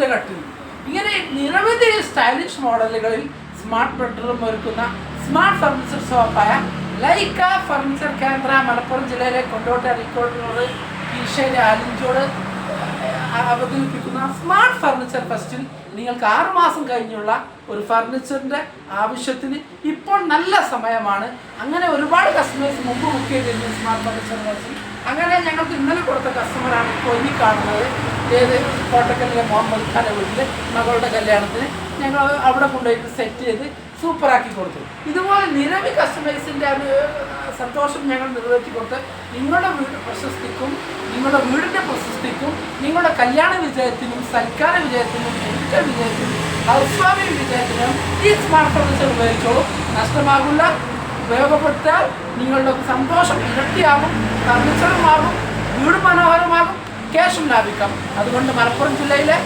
വുഡിന്റെ കട്ടിൽ ഇങ്ങനെ നിരവധി സ്റ്റൈലിഷ് മോഡലുകളിൽ സ്മാർട്ട് ബെഡ്റൂം ഒരുക്കുന്ന സ്മാർട്ട് ഫർണിച്ചർ ഷോപ്പായ ലൈക്ക ഫർണിച്ചർ കേന്ദ്ര മലപ്പുറം ജില്ലയിലെ കൊണ്ടോട്ട് അരിക്കോട് ഈശയിലെ ആലിഞ്ചോട് അവതരിപ്പിക്കുന്ന സ്മാർട്ട് ഫർണിച്ചർ ഫെസ്റ്റിൽ നിങ്ങൾക്ക് ആറുമാസം കഴിഞ്ഞുള്ള ഒരു ഫർണിച്ചറിന്റെ ആവശ്യത്തിന് ഇപ്പോൾ നല്ല സമയമാണ്. അങ്ങനെ ഒരുപാട് കസ്റ്റമേഴ്സ് മുമ്പ് ബുക്ക് ചെയ്തിരുന്നു സ്മാർട്ട് ഫർണിച്ചർ ഫെസ്റ്റിൽ അങ്ങനെ ഞങ്ങൾക്ക് ഇന്നലെ കൊടുത്ത കസ്റ്റമറാണ് ഇപ്പോൾ ഇനി കാണുന്നത്. ഏത് കോട്ടക്കലിലെ മുഹമ്മദ് ഖാന്റെ വീട്ടിൽ മകളുടെ കല്യാണത്തിന് ഞങ്ങൾ അവിടെ കൊണ്ടുപോയിട്ട് സെറ്റ് ചെയ്ത് സൂപ്പറാക്കി കൊടുത്തു. ഇതുപോലെ നിരവധി കസ്റ്റമേഴ്സിന്റെ സന്തോഷം ഞങ്ങൾ നിറവേറ്റി കൊടുത്ത് നിങ്ങളുടെ വീട് പ്രശസ്തിക്കും നിങ്ങളുടെ വീടിന്റെ പ്രശസ്തിക്കും നിങ്ങളുടെ കല്യാണ വിജയത്തിനും സൽക്കാര വിജയത്തിനും എടുക്ക വിജയത്തിനും ഹൗസ്വാമി വിജയത്തിനും ഈ സ്മാർട്ട് ഫർണിച്ചർ ഉപയോഗിച്ചോളൂ. നഷ്ടമാകില്ല. ഉപയോഗപ്പെടുത്താൽ നിങ്ങളുടെ സന്തോഷം ഇരട്ടിയാകും. ഫർണിച്ചറുമാകും വീട് മനോഹരമാകും ക്യാഷും ലാഭിക്കാം അതുകൊണ്ട് മലപ്പുറം ജില്ലയിലെ